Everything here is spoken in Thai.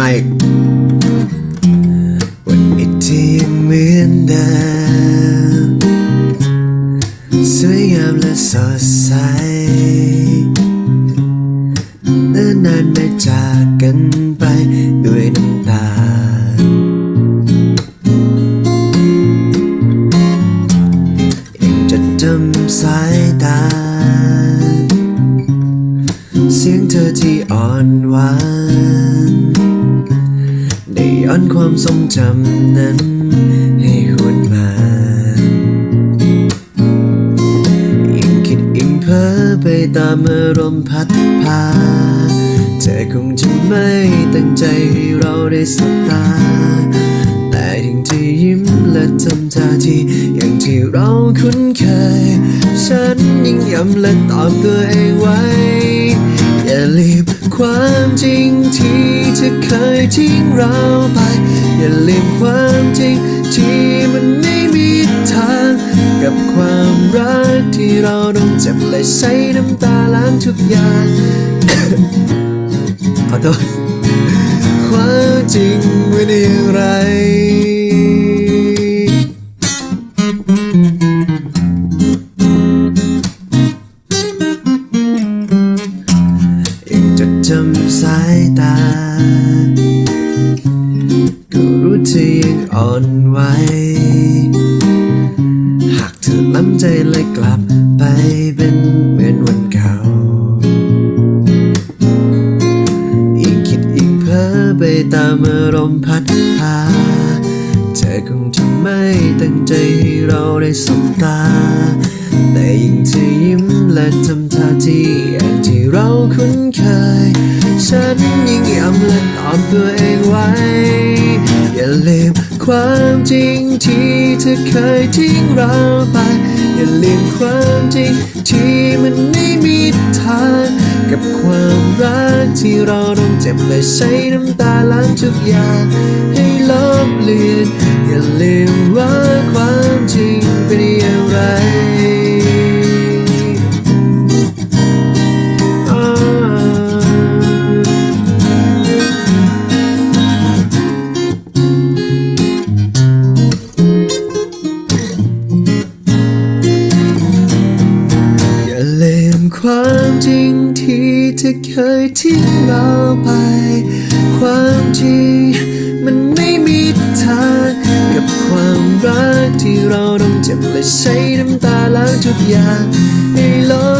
มาอีก วันนี้ที่ยังเหมือนเดิมสวยงามและสดใสเนิ่นนานไม่จากกันไปด้วยน้ำตา ยังจะจำสายตา เสียงเธอที่อ่อนหวาน ย้อนความทรงจำนั้น ให้หวนมายิ่งคิดยิ่งเพ้อไปตามอารมณ์พัดพาเธอคงจะไม่ตั้งใจให้เราได้สบตา แต่ยิ่งที่ยิ้มและทำท่าที่อย่างที่เราคุ้นเคย ฉันยิ่งย้ำและตอบตัวเองไว้ อย่าลืม ความจริงที่เธอเคยทิ้งเราไป อย่าลืมความจริงที่มันไม่มีทาง กับความรักที่เราต้องเจ็บและใช้น้ำตาล้างทุกอย่าง ขอโทษความจริงไม่ได้อย่างไร นไหวหากเธอล้ำใจเลยกลับไปเป็นเหมือนวันเก่ายิ่งคิดยิ่งเพ้อไปตามอารมณ์พัดพาเธอคงจะไม่ตั้งใจให้เราได้สบตา แต่ยิ่งเธอยิ้มและทำท่าทีอย่างที่เราคุ้นเคย ฉันยิ่งย้ำและตอบตัวเองไว้ อย่าลืม ความจริงที่เธอเคยทิ้งเราไป อย่าลืมความจริงที่มันไม่มีทางกับความรักที่เราต้องเจ็บและใช้น้ำตาล้างทุกอย่างให้ลบเลือนอย่าลืมว่าความ ความจริงที่เธอเคยทิ้งเราไป ความจริงมันไม่มีทางกับความรักที่เราต้องเจ็บและใช้น้ำตาล้างทุกอย่างให้ลบเลือนโลก